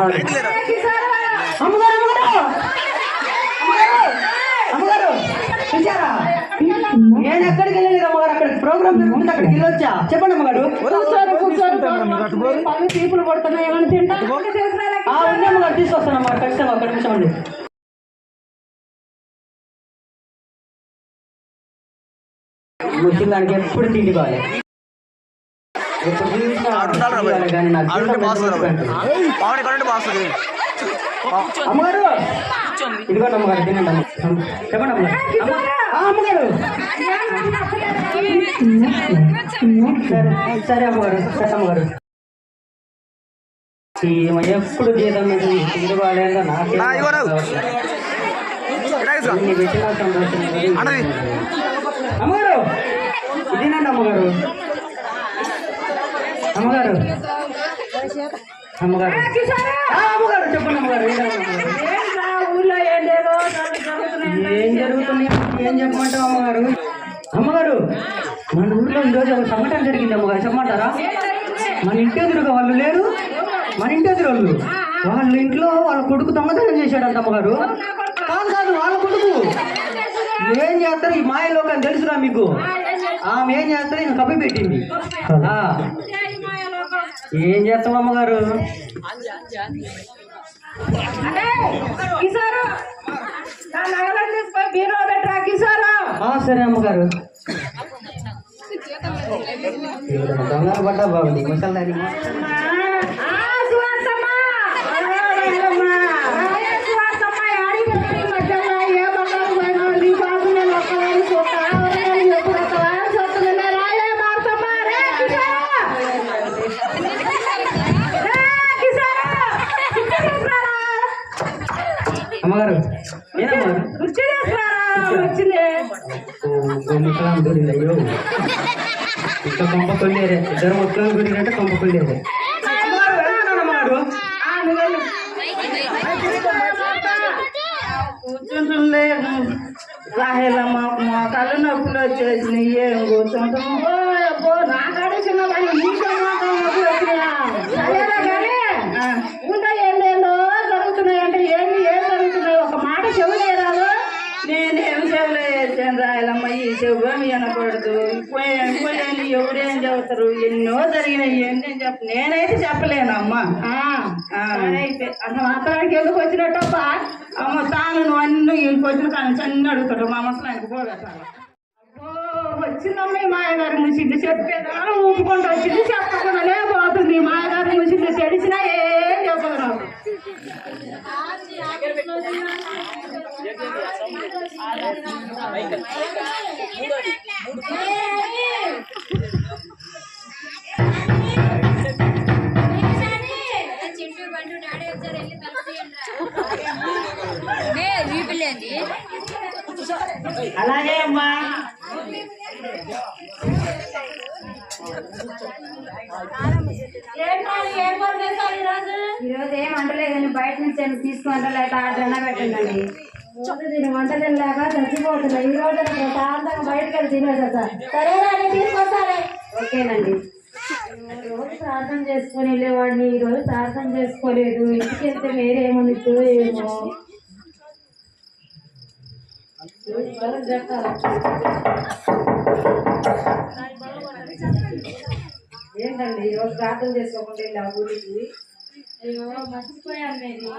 అమ్మగారు అమ్మగారు అమ్మగారు. అమ్మగారు. చూసారా నేను ఎక్కడికి వెళ్ళలేదు అమ్మగారు. అక్కడ ప్రోగ్రామ్ జరుగుతుంది అక్కడికి వెళ్ళొచ్చా? చెప్పండి అమ్మగారు. పళ్ళు పడుతున్నాయి ఏమైనా తింటా? ఆ ఉంది అమ్మగారు తీసుకొస్తాను అమ్మగారు. ఖచ్చితంగా ఒక్క నిమిషం అండి ముఖ్యంగా ఎప్పుడు తిండి కావాలి ఎప్పుడు చూసినా తిండి కావాలి కానీ నాకు జీవితం పెద్ద మర్చిపోయింది. అమ్మగారు. ఇదిగోండి అమ్మగారు తినండి చెప్పండి అమ్మగారు. సరే అమ్మగారు సరే అమ్మగారు. ఎప్పుడు జీతం బాగాలేదో. అమ్మగారు. ఇదేనండి అమ్మగారు. అమ్మగారు. అమ్మగారు. అమ్మగారు. చెప్పండి అమ్మగారు ఊళ్ళో ఏం లేదో జరుగుతున్నాయి ఏం జరుగుతుంది? ఏం చెప్పమంటావు అమ్మగారు? అమ్మగారు మన ఊర్లో ఈరోజు ఒక సంఘటన జరిగింది అమ్మగారు చెప్పమంటారా? మన ఇంటి ఎదురుగా వాళ్ళు లేరు మన ఇంటి ఎదురు వాళ్ళు వాళ్ళ ఇంట్లో వాళ్ళ కొడుకు దొంగతనం చేశాడంట అమ్మగారు. కాదు కాదు వాళ్ళ కొడుకు. ఏం చేస్తారు? ఈ మాయలోకం తెలుసురా మీకు. ఆమె ఏం చేస్తారు? ఈయన కప్పి పెట్టింది. ఆ. ఏం చేస్తాం అమ్మగారు? అంటే కిసారు నా నగలను తీసుకొని బీరో పెట్టరా కిసారు ఆ, సరే అమ్మగారు దొంగలు పడ్డా బాగుంది ముసల్దాని ఆ, సువాసమ్మ. ఆ, సువాసమ్మ, యాడికి వెళ్ళి మధ్యలో ఏ బంగారు పోయినా నీ బాబు నేను ఒక్కదాన్ని చూస్తా. ఎవరికైనా ఎప్పుడు వస్తావా? చూస్తున్నా. రాయే మార్తమ్మ, రే కిసారు. రే కిసారు. కుర్చీ తీసుకురారా. అమ్మగారు ఏనమ్మగారు కుర్చీ తీసుకురారా. వచ్చింది. ముసలాం అయ్యో ఇంకా కొంప ఇద్దరు మొత్తం దొరికినట్టే కొంప కొల్లేరే. అమ్మగారు వెళ్తున్నాను అమ్మగారు ఆ, నువ్వు వెళ్ళు. నొప్పులు వచ్చేసినాయి. ఏం కూర్చుంటాము చిన్న వాళ్ళు నీకే మోకాలు నొప్పులు వచ్చినాయా సరేనా కానీ ఇంకా ఏం లేదో జరుగుతున్నాయి అంటే ఏమి ఏం జరుగుతున్నాయి ఒక మాట చెవులేరాదు నేనేం చెవులే వేసాను ఏమి వినకూడదు పోయాను ఎవరేం చెబుతారు? ఎన్నో జరిగినాయి. ఏంటి చెప్ప నేనైతే చెప్పలేను అమ్మ అయితే అంత మాత్రానికి ఎందుకు వచ్చినట్టప్ప? అమ్మ తాను నువ్వు అన్ని వచ్చిన కానీ అన్ని అడుగుతాడు. మా ముసలానికి పోగేస్తాను వచ్చిందమ్మ మాయగారి ముసింది చెప్పేదా? ఊపుకుంటూ వచ్చింది చెప్పకుండానే పోతుంది. మాయగారి ముసింది తెలిసినా ఏం చెప్పదు నాకు వంటలు ఏదైనా బయట నుంచి ఏమైనా తీసుకుంటా లేకపోతే ఆర్డర్ పెట్టండి. దీని వంటలు లేక చచ్చిపోతున్నా ఈ రోజు ప్రశాంతంగా బయటకు వెళ్ళి తినేసా సరేనా ఓకేనండి. రోజు ప్రార్థన చేసుకొని వెళ్ళేవాడిని. ఈ రోజు ప్రార్థన చేసుకోలేదు. ఇంటికి వెళ్తే వేరేమని ఏమో ఏంటండి? ఈ రోజు ప్రార్థన చేసుకోకుండా వెళ్ళా ఊరికి? అయ్యో మర్చిపోయాను నేను.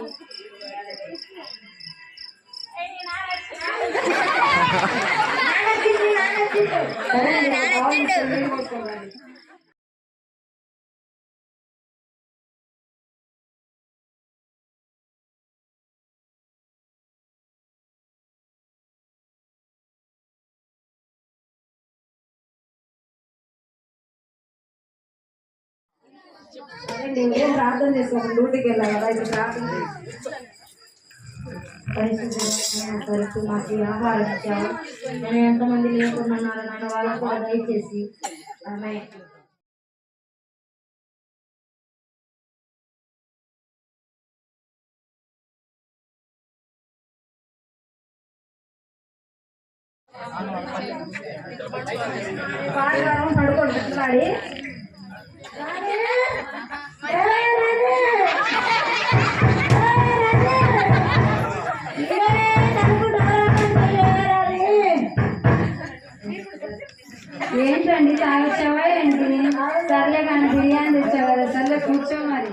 సరే నేను బాగుంది, ప్రార్థన చేసుకోండి డ్యూటీకి వెళ్ళాలి కదా ఇప్పుడు ప్రార్థన పరిస్థితి మాకు ఆహారం ఇచ్చావు. నేను ఎంతమంది లేకుండా నాన్న వాళ్ళకు కూడా దయచేసి ఆమె పాడడం పడుకోండి ఏంటండి తాగొచ్చావా ఏంటి? సర్లే కానీ బిర్యానీ తెచ్చావు? కదా సర్లే కూర్చో మరి.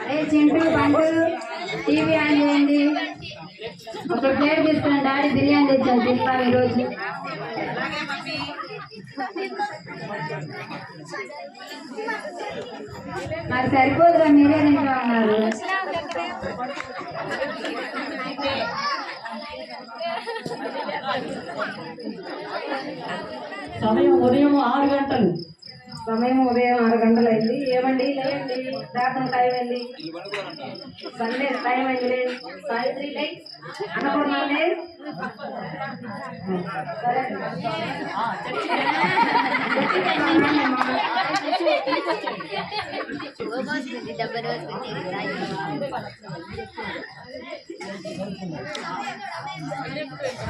అరే చింటూ పండు టీవీ ఆన్ చేయండి. ఒక ప్లేట్ తీసుకున్న డాడీ బిర్యానీ తెచ్చాను తింటాం ఈరోజు. మరి సరిపోదురా మీరే తింటా ఉన్నారు సమయం ఉదయం ఆరు గంటలు. సమయం ఉదయం ఆరు గంటలు అయింది ఏమండి? లేదండి దాకా టైం అయింది సండే టైం అయింది సాయంత్రి లై? అనుకున్నానే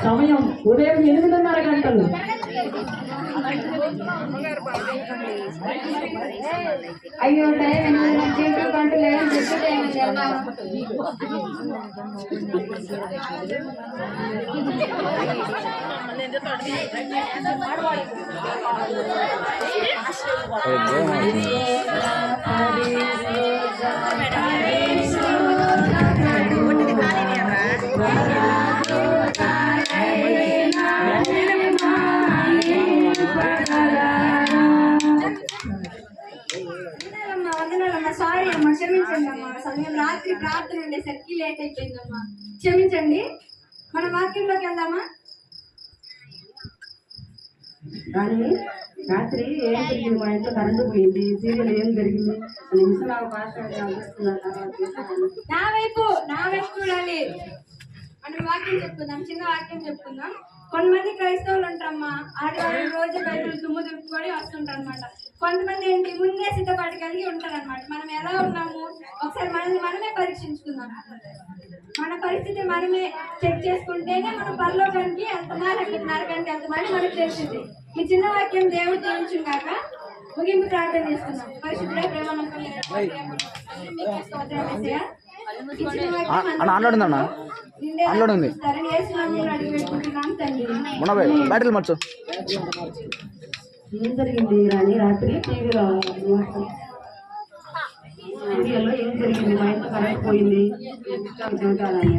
సమయం ఉదయం ఎనిమిదిన్నర గంటలు. అయ్యో టైం ఎనిమిది చింటూ కంటూ లేదని చెప్పి టైం అయింది సమయం రాత్రి ప్రార్థన ఉండేసరికి లేట్ అయిపోయిందమ్మా. క్షమించండి. మన వాక్యంలోకి వెళ్దామా? కానీ రాత్రి ఏం జరిగింది మా ఇంట్లో కరెంటు పోయింది సీరియల్ ఏం జరిగింది? తర్వాత చూస్తాను. నా వైపు నా వైపు చూడాలి. మనం వాక్యం చెప్పుకుందాం చిన్న వాక్యం చెప్పుకుందాం. కొంతమంది క్రైస్తవులు ఉంటారమ్మా. ఆదివారం రోజు బైబిల్ దుమ్ము దులుపుకొని వస్తుంటారు అనమాట కొంతమంది ఏంటి ముందే సిద్ధపాటు కలిగి ఉంటారు అనమాట మనం ఎలా ఉన్నాము? ఒకసారి మనల్ని మనమే పరీక్షించుకుందాం. మన పరిస్థితి మనమే చెక్ చేసుకుంటేనే మనం పరలోకానికి వెళ్తామా లేకపోతే నరకానికి వెళ్తామా అని మనకు తెలిసింది. ఈ చిన్న వాక్యం దేవుడు దీవించు కాక ముగింపు ప్రార్థన చేస్తున్నాం. పరిశుద్ధుడే ప్రేమ ఆన్లోడ్ ఉంది. బ్యాటరీ మర్చు. ఏం జరిగింది? రాని రాత్రి టీవీలో సీరియల్లో ఏం జరిగింది? మా ఇంట్లో కరెంట్ పోయింది. చూడాలని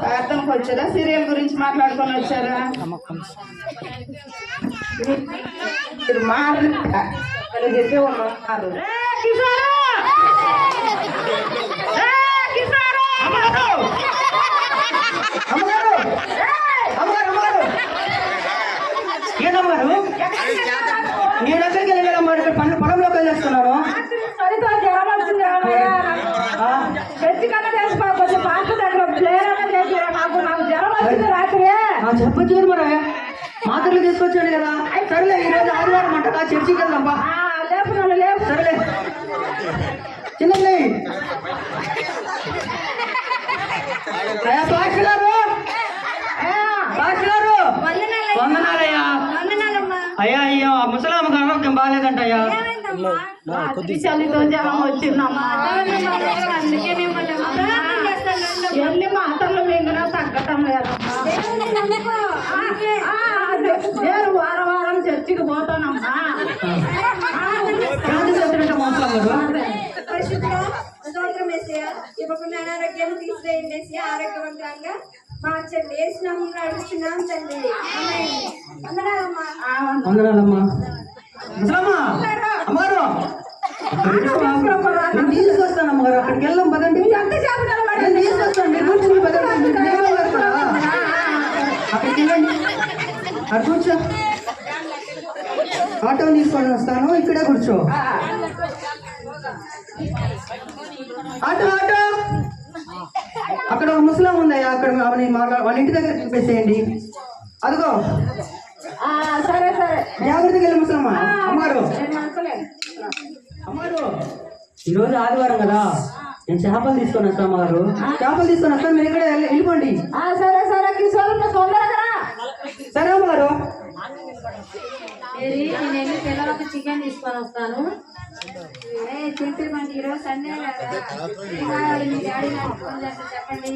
ప్రార్థనకు వచ్చారా? సీరియల్ గురించి మాట్లాడుకొని వచ్చారా? మీరు మారు చెప్పే ఉన్నారు అమ్మగారు అమ్మగారు అమ్మగారు ఏంటమ్మగారు నేను ఎక్కడికి వెళ్ళాలమ్మా ఇక్కడ పనులు పొలంలోకి వెళ్ళేస్తున్నాను చెప్పొచ్చు కదా మరి మాత్రలు తీసుకొచ్చాడు కదా సరేలే. ఈ రోజు ఆదివారం అంటగా చర్చికి వెళ్దాం బా సరేలే చిన్నది భాష గారు భాష గారు వందనాలయ్యా. వందనాలయ్యా వందనాలమ్మా అయ్యా అయ్యో ఆ ముసలామ్మకి ఆరోగ్యం బాగాలేదంటయ్యా ఏమైందమ్మా రాత్రి చలితో జ్వరం మిమ్మల్ని ప్రార్థన చేస్తాను ఎన్ని మాత్రలు మింగినా తగ్గటం లేదమ్మా. ఆ, వారం వారం చర్చికి పోతానమ్మా. వేసేయ అనారోగ్యం ఆరోగ్యవంతంగా వందనాలమ్మా అమ్మగారు. తీసుకొస్తాను అమ్మగారు. అక్కడికి వెళ్దాం పదండి. మీరు కూర్చొని పదండి? అక్కడికి వెళ్ళండి. అక్కడ కూర్చో. ఆటో తీసుకొని వస్తాను ఇక్కడే కూర్చో. Auto auto. అక్కడ ఒక ముసలం ఉందయ్యా అక్కడ ఆమెని మాట్లా వాళ్ళ ఇంటి దగ్గర చూపేసేయండి అదిగో. సరే సరే. జాగ్రత్తగా వెళ్ళి ముసలమ్మ. అమ్మారు అమ్మారు ఈరోజు ఆదివారం కదా? నేను చేపలు తీసుకొని వస్తాను అమ్మగారు. చేపలు తీసుకొని వస్తాను మీరు ఇక్కడ వెళ్ళి- వెళ్ళిపోండి. సరే సరే కిషోర్ తొందరగా. సరే అమ్మగారు. చికెన్ తీసుకొని వస్తాను. మనకి ఈరోజు సండే చెప్పండి.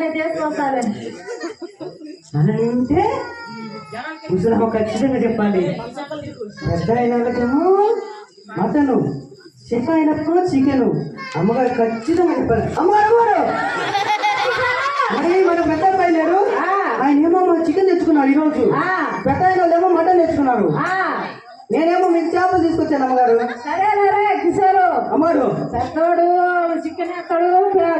నేను తీసుకొస్తాను అని అంటే ముసలమ్మ ఖచ్చితంగా చెప్పాలి. పెద్ద అయిన వాళ్ళకేమో మటను. చిన్న అయినప్పుడు చికెన్ అమ్మగారు ఖచ్చితంగా చెప్పాలి అమ్మగారు! మరి మన పెద్ద అబ్బాయి లేరు ఆయన ఏమో చికెన్ తెచ్చుకున్నారు ఈరోజు. ఆ. పెద్ద అయిన వాళ్ళేమో మటన్ తెచ్చుకున్నారు. ఆ, నేనేమో మీకు చేపలు తీసుకొచ్చాను అమ్మగారు. సరేరా కిషోరు అమ్మగారు. పెద్దోడు చికెన్ ఎత్తాడు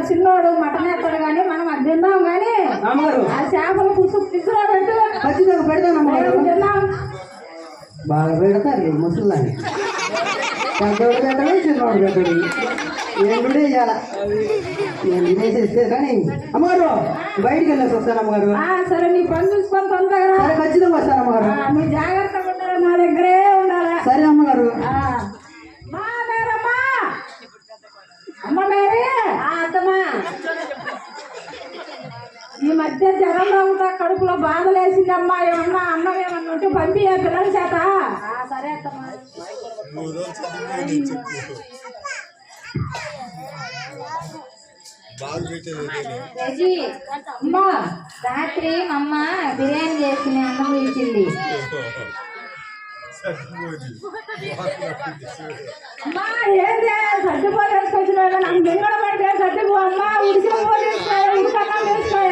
చిన్నోడు మటన్ ఎత్తాడు కానీ మనం అది తిందాం కానీ అమ్మగారు. ఆ చేపలు పులుసు తీసుకురా పెట్టు. ఖచ్చితంగా పెడతాను అమ్మగారు. బాగా పెడతారు ముసలాన్ని పెద్దోడు పెట్టడు చిన్నోడు పెట్టడు తినేసేస్తే కానీ అమ్మగారు బయటికి వెళ్ళేసి వస్తాను అమ్మగారు సరే నీ పని చూసుకొని తొందరగా సరే ఖచ్చితంగా వస్తాను అమ్మగారు అమ్మా నాకు పడితే ఉడికన్నా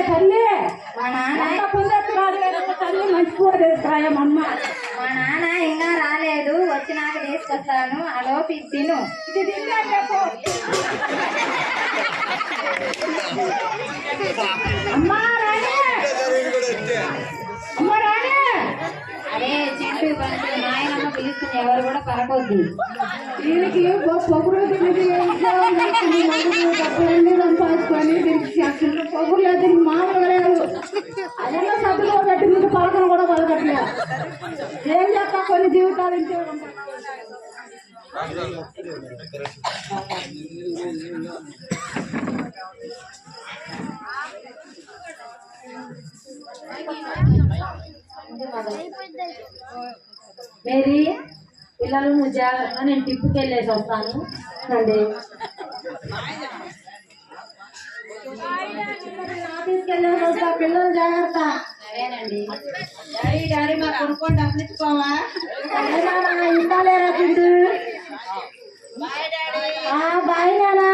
తల్లి. మా నాన్న తల్లి. మా ఇంకా రాలేదు. వచ్చినాక తీసుకొస్తాను. ఆ లోపు ఇది తిను. ఇది తింటే చెప్పు. అమ్మా. రాణి అమ్మ ఎవరు కూడా పలకొద్దు దీనికి సంపాదించుకొని మామూలుగా లేదు సభలో పెట్టి ముందు పలకను కూడా పలకట్లేదు ఏం చెప్పా కొన్ని జీవితాలు. మేరీ నువ్వు జాగ్రత్త నేను టిప్పుకి వెళ్ళేసి వస్తాను. అండి వస్తా పిల్లలు జాగ్రత్త సరేనండి డాడీ డాడీ మా కొనుక్కొని డబ్బులు ఇచ్చుకోవా ఇందాలేరా తింటు బాయ్ నానా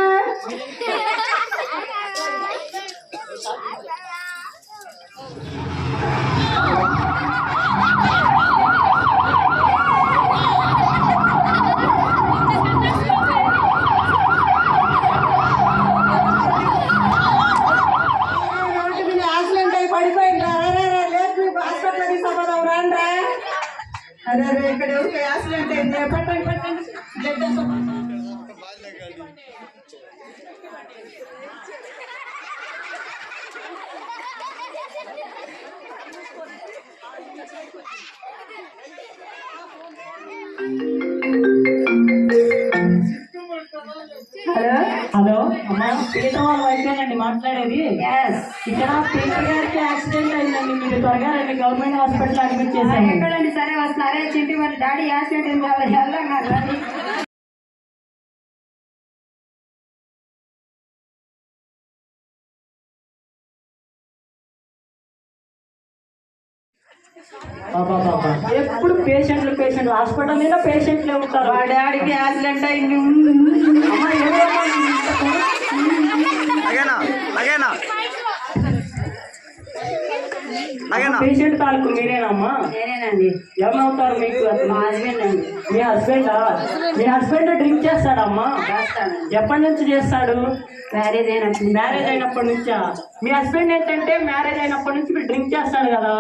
హలో? హలో? అమ్మా పీత వాళ్ళ వైద్యేనండి మాట్లాడేది. ఇక్కడ పీత గారికి యాక్సిడెంట్ అయిందండి. మీరు త్వరగా రండి గవర్నమెంట్ హాస్పిటల్ అడ్మిట్ చేశాను ఎక్కడండి? సరే వస్తున్నారే చింటి మరి డాడీ యాక్సిడెంట్ అయింది ఎప్పుడు పేషెంట్లు పేషెంట్ హాస్పిటల్ మీద పేషెంట్లే ఉంటారు. మా డాడీకి యాక్సిడెంట్ అయింది. అమ్మా, ఏమమ్మా ఇంతకు? లగేనా లగేనా లగేనా పేషెంట్ తాలూకు మీరేనమ్మా? నేనేనండి. ఏమవుతారు మీకు? మా హస్బెండ్ అండి. మీ హస్బెండ్? మీ హస్బెండ్ డ్రింక్ చేస్తాడమ్మా? చేస్తానండి. ఎప్పటి నుంచి చేస్తాడు? మ్యారేజ్ అయినప్పుడు మ్యారేజ్ అయినప్పటి నుంచా? మీ హస్బెండ్ ఏంటంటే మ్యారేజ్ అయినప్పటి నుంచి మీరు డ్రింక్ చేస్తాడు కదా.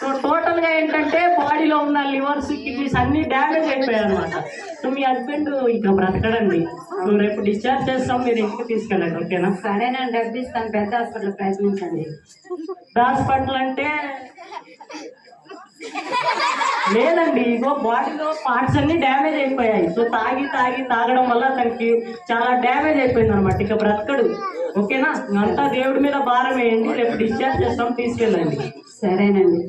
సో టోటల్గా ఏంటంటే బాడీలో ఉన్న లివర్స్ కిడ్నీస్ అన్ని డ్యామేజ్ అయిపోయాయి అనమాట సో మీ హస్బెండ్ ఇక బ్రతకడండి. నువ్వు రేపు డిశ్చార్జ్ చేస్తాం మీరు ఇంటికి తీసుకెళ్ళండి ఓకేనా? సరేనండి డబ్బు ఇస్తాను పెద్ద హాస్పిటల్ ప్రయత్నించండి. హాస్పిటల్ అంటే లేదండి ఇగో బాడీలో పార్ట్స్ అన్ని డ్యామేజ్ అయిపోయాయి. సో తాగి తాగి తాగడం వల్ల తనకి చాలా డ్యామేజ్ అయిపోయింది అనమాట ఇక బ్రతకడు. ఓకేనా? అంతా దేవుడి మీద భారం వేయండి రేపు డిశ్చార్జ్ చేస్తాం తీసుకెళ్ళండి. సరేనండి.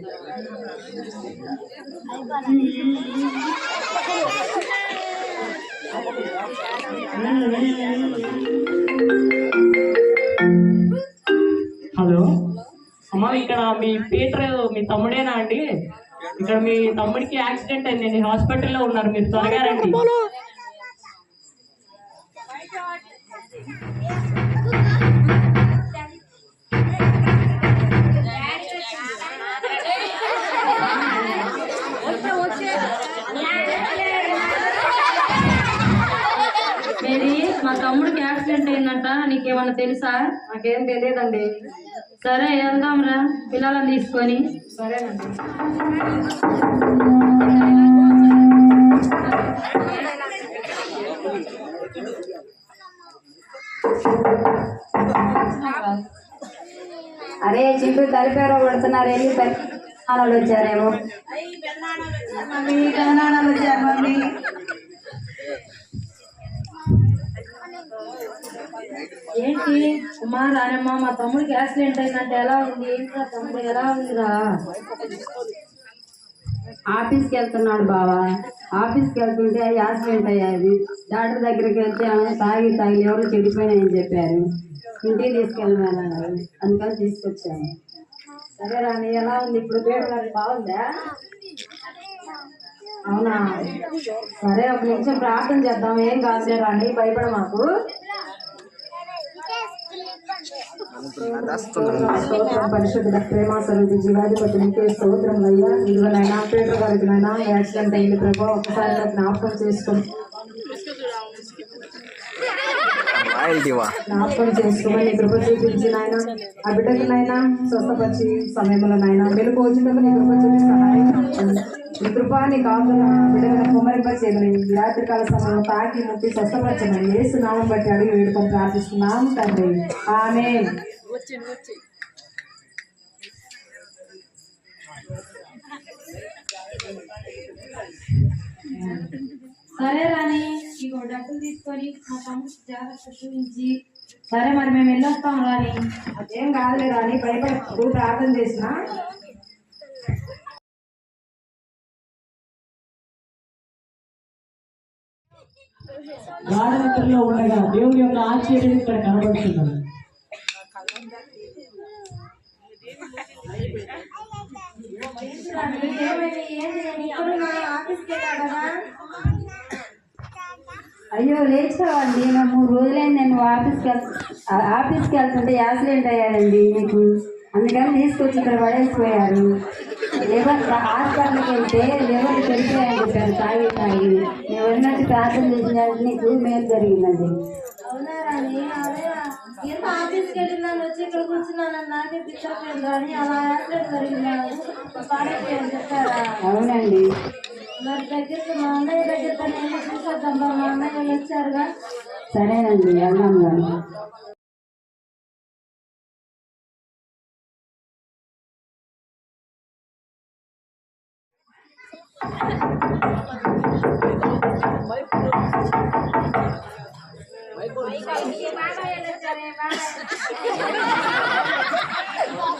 హలో ఇక్కడ మీ పీటర్ మీ తమ్ముడేనా అండి? ఇక్కడ మీ తమ్ముడికి యాక్సిడెంట్ అయింది హాస్పిటల్లో ఉన్నారు మీరు త్వరగా రండి. అయిందంట నీకేమన్నా తెలుసా? నాకేం తెలియదండి. సరే వెళ్దాంరా పిల్లలను తీసుకొని. సరేనండి. అరే చింటూ తలిపేరో కొడుతున్నారు వెళ్ళి పెద్దనాన్నలు వచ్చారేమో మమ్మీ కన్నాడాలు వచ్చారు మమ్మీ. ఏంటి? ఉమా రానమ్మ మా తమ్ముడికి యాక్సిడెంట్ అయిందంటే ఎలా ఉంది? ఏంట్రా తమ్ముడు ఎలా ఉందిరా? ఆఫీస్కి వెళ్తున్నాడు బావా. ఆఫీస్కి వెళ్తుంటే యాక్సిడెంట్ అయ్యాది డాక్టర్ దగ్గరికి వెళ్తే ఆమె తాగి తాగి ఎవరు చెడిపోయినాయని చెప్పారు. ఇంటికి తీసుకెళ్ళమన్నారు అందుకని తీసుకొచ్చాను. సరే రాని ఎలా ఉంది? ఇప్పుడు పేరు బాగుందా? అవునా? సరే ఒక నిమిషం ప్రార్థన చేద్దాం. ఏం కాదు రాని భయపడ మాకు స్తోత్రం పరిశుద్ధ ప్రేమ స్వరూపి జీవాధిపతి నీకే స్తోత్రం అయ్యా ఇదిగోనైనా పీటర్ గారికి నైనా యాక్సిడెంట్ అయింది ప్రభా. ఒకసారి జ్ఞాపకం చేసుకోమని కృప చూపించి నాయన. ఆ బిడ్డకు నైనా స్వస్థపరిచి సమయంలో నాయన వెలుగు వచ్చినప్పుడు నీ కృప చూపి సహాయం చేయండి. నీ కృప నీ కాకుండా బిడ్డను కుమరింపచేయమని రాత్రికాల సమయంలో తాకి ముట్టి స్వస్థపరచమని ఏసు నామం బట్టి అడిగి వేడుకొని ప్రార్థిస్తున్నాము తండ్రి. ఆమె సరే రాని ఇగో డబ్బులు తీసుకొని మా తమ్ముడు జాగ్రత్త చూపించి. సరే మరి మేము వెళ్ళొస్తాం రాని అదేం కాదులే రాని భయపడకు ప్రార్థన చేసిన. ఉండగా దేవుని యొక్క ఆశ్చర్యం ఇక్కడ కనబడుతున్నది. అయ్యో లేచావండి నేను మూడు రోజులైంది నేను ఆఫీస్కి వెళ్ ఆఫీస్కి వెళ్తుంటే యాక్సిడెంట్ అయ్యాడండి మీకు. అందుకని తీసుకొచ్చి ఇక్కడ పడేసిపోయారు. లేబర్ హాస్పిటల్కి వెళ్తే లేబర్ పెరిగిపోయాయని చెప్పారు తాగి తాగి. నేను వెళ్ళినట్టు ప్రార్థన చేసిన నీకు మేలు జరిగిందండి. అవునా ఎంత ఆఫీస్కి వెళ్ళినాను వచ్చి ఇక్కడ కూర్చున్నాను నాకే పిచ్చలేదు కానీ అలా యాక్సిడెంట్ జరిగింది పాడైపోయాను చెప్పారా? అవునండి. మరి దగ్గరికి మా అన్నయ్య దగ్గరికి నేను చూసొద్దాం మా అన్నయ్య వాళ్ళు వచ్చారుగా. సరేనండి వెళ్దాం కానీ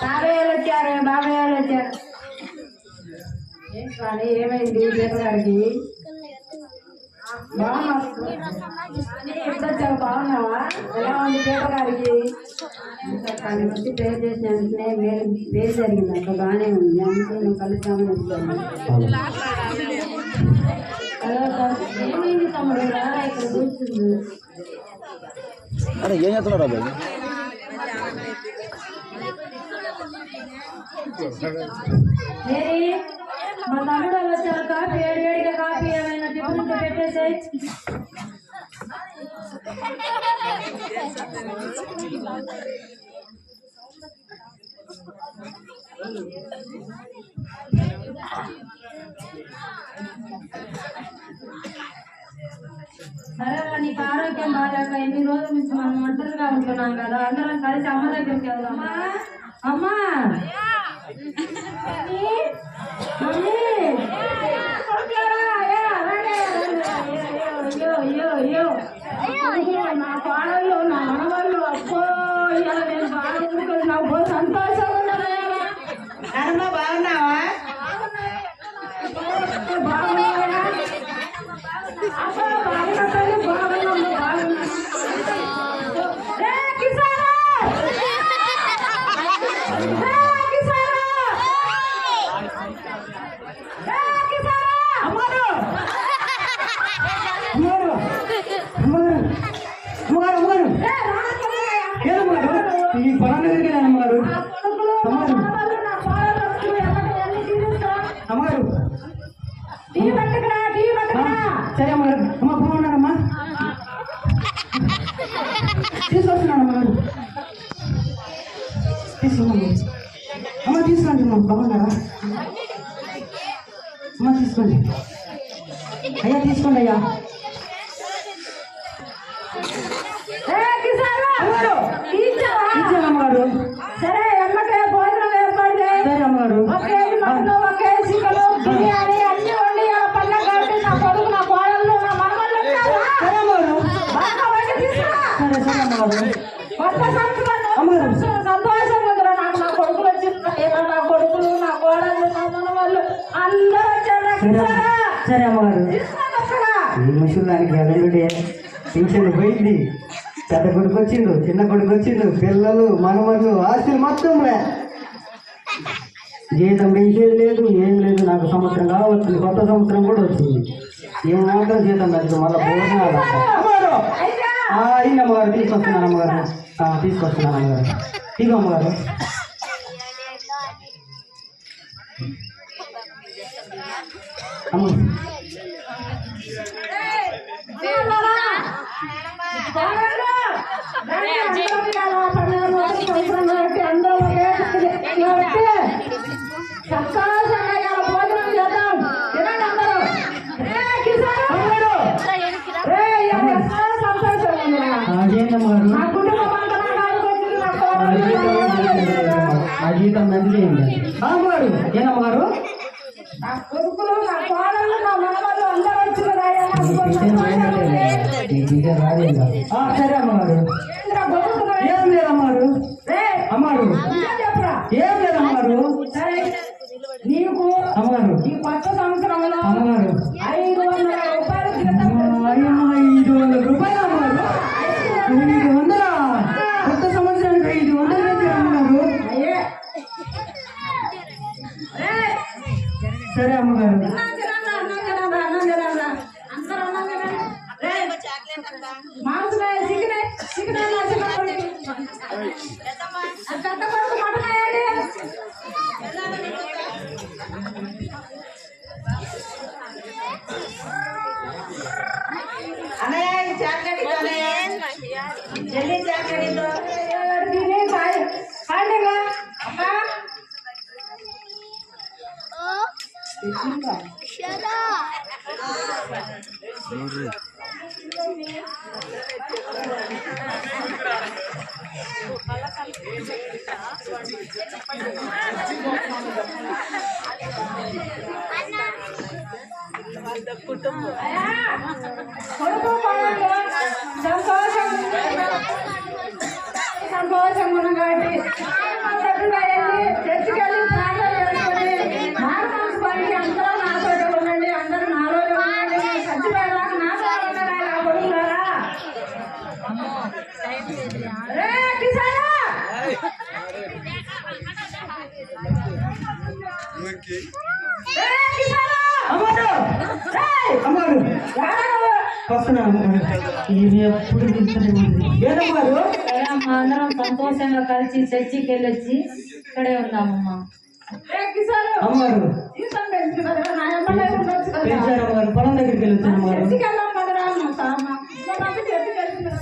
బాబాయ్ వాళ్ళు వచ్చారు బాబాయ్ వాళ్ళు వచ్చారు ఏంటి రాణి, ఏమైంది దీప గారికి బాగున్నా ఎప్పుడు వచ్చావు బాగున్నావా? ఎలా ఉంది దీప గారికి కానీ వచ్చి ప్రేర్ చేసిన వెంటనే వేరు వేరు జరిగింది అక్క బాగానే ఉంది అందుకే నువ్వు కలుద్దామని వచ్చాను హలో సార్ ఏమైంది తమ్ముడు రారా ఇక్కడ కూర్చుంది అరే ఏం చేస్తున్నారా అబ్బాయి మా తమ్ముడు వచ్చారు కాఫీ కాఫీ ఏమైనా టిఫిన్ రా, నీకు ఆరోగ్యం బాగాలేక ఎన్ని రోజుల నుంచి మనం ఒంటరిగా ఉంటున్నాం కదా అందరం కలిసి అమ్మ దగ్గరికి వెళ్దామా అమ్మా. నా పాడలు నా మనవాళ్ళు అప్పో ఇలా నేను బాగా నాకు సంతోషంగా బాగున్నావా? సరే ఉందిరా నాకు నా కొడుకులు నా కొడుకులు నా నా మనవాళ్ళు అందరూ వచ్చారు. నాకు అమ్మగారు. పింఛన్ పోయింది. పెద్ద కొడుకు వచ్చిండు చిన్న కొడుకు వచ్చిండు పిల్లలు మనమలు ఆస్తులు మొత్తం. జీతం పెంచేది లేదు ఏం లేదు నాకు సంవత్సరం కావచ్చు కొత్త సంవత్సరం కూడా వచ్చింది. ఏం మాత్రం జీతం పెంచు మళ్ళీ భోజనాలు అమ్మగారు అయితే ఆ, అయింది అమ్మగారు తీసుకొస్తున్నాను అమ్మగారు ఆ, తీసుకొస్తున్నాను అమ్మగారు ఇదిగో అమ్మగారు ఆ జీతం మంచిది కొడుకులు నా నా మనవళ్ళు అందరూ సరే అమ్మగారు. ఏం లేదు అమ్మగారు. అమ్మగారు. చెప్పరా? ఏం లేదు అమ్మగారు. సరే నీకు అమ్మగారు. ఈ కొత్త సంవత్సరంలో అమ్మగారు. ఐదు వందల రూపాయలు జీతం అయ్యో, ఐదు వందల రూపాయలు అమ్మగారు ఐదు వందల కొత్త సంవత్సరానికి ఐదు వందలు వేశారు అమ్మగారు అయ్యే సరే అమ్మగారు కొడుకు అందరం సంతోషంగా కలిసి చర్చికి వెళ్ళొచ్చి ఇక్కడే ఉన్నామమ్మా. పొలం దగ్గరికి వెళ్తున్నారు.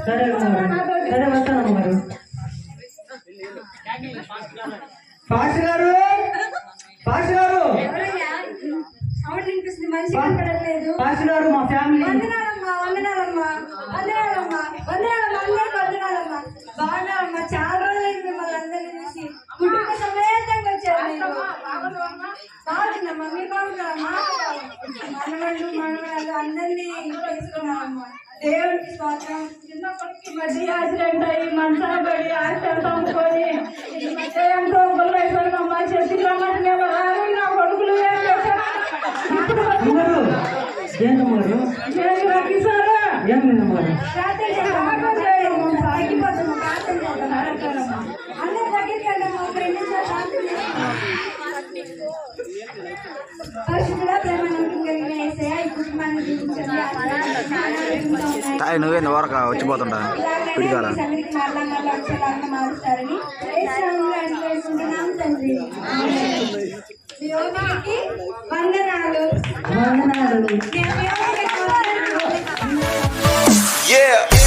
సరే అమ్మగారు సరే వస్తాను అమ్మగారు పాస్ గారు? పాస్ గారు? పాస్ గారు మా ఫ్యామిలీ. వందనాలమ్మా. వందనాలమ్మా. వందనాలమ్మా. వందనాలమ్మా అందరికి వందనాలమ్మా. బాగున్నారమ్మా చాలా రోజులైంది మిమ్మల్ని అందరినీ చూసి. కుటుంబ సమేతంగా వచ్చారు మీరు. బాగుందమ్మా మీరు మనవాళ్ళు మనవాళ్ళు అందరినీ తీసుకున్నామమ్మా దేవుడికి స్వాతం చిన్న కొడుకు మధ్య యాక్సిడెంట్ అయ్యి మంచాల పడి యాక్సిడెంట్ అమ్ముకొని ఎంతో రమ్మంటే నా కొడుకులు ఏం ఆశీర్వదించండి. తాయి నువ్వేంది ఓరక వచ్చిపోతుంటా. పిడిగాల. ఇలాగనే సంగతికి Yeah.